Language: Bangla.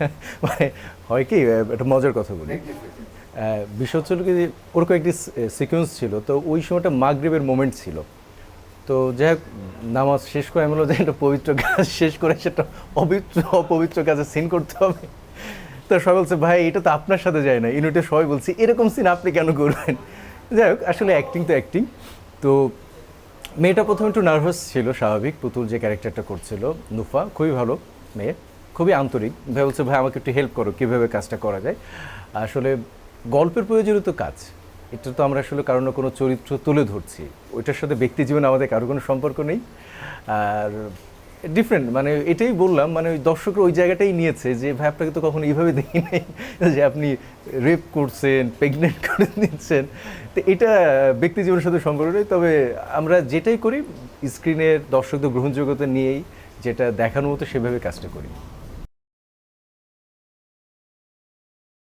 মানে হয় কি একটা মজার কথা বলি। আহ, বিষয় হচ্ছিল কি ওরকম একটি সিকোয়েন্স ছিল তো ওই সময়টা মাগরিবের মোমেন্ট ছিল। তো যাই হোক নামাজ শেষ করে আমি বললাম যে একটা পবিত্র কাজ শেষ করে সেটা অপবিত্র অপবিত্র কাজে সিন করতে হবে। তো সবাই বলছে ভাই এটা তো আপনার সাথে যায় না। ইউনিটে সবাই বলছি এরকম সিন আপনি কেন করবেন? যাই হোক আসলে অ্যাক্টিং তো অ্যাক্টিং তো মেয়েটা প্রথমে একটু নার্ভাস ছিল স্বাভাবিক। পুতুল যে ক্যারেক্টারটা করছিল নুফা খুবই ভালো মেয়ে। খুবই আন্তরিক। ভাই বলছে, ভাই, আমাকে একটু হেল্প করো, কীভাবে কাজটা করা যায়? আসলে গল্পের প্রয়োজনীয় তো কাজ। এটা তো আমরা আসলে কারও কোনো চরিত্র তুলে ধরছি। ওইটার সাথে ব্যক্তি জীবনে আমাদের কারও কোনো সম্পর্ক নেই। আর ডিফারেন্ট মানে এটাই বললাম মানে ওই দর্শকরা ওই জায়গাটাই নিয়েছে যে, ভাই, আপনাকে তো কখনো এইভাবে দেখি যে, আপনি রেপ করছেন প্রেগনেন্ট করে দিচ্ছেন তো এটা ব্যক্তি জীবনের সাথে সম্পর্ক নেই। তবে আমরা যেটাই করি স্ক্রিনের দর্শকদের গ্রহণযোগ্যতা নিয়েই যেটা দেখানো মতো সেভাবে কাজটা করি।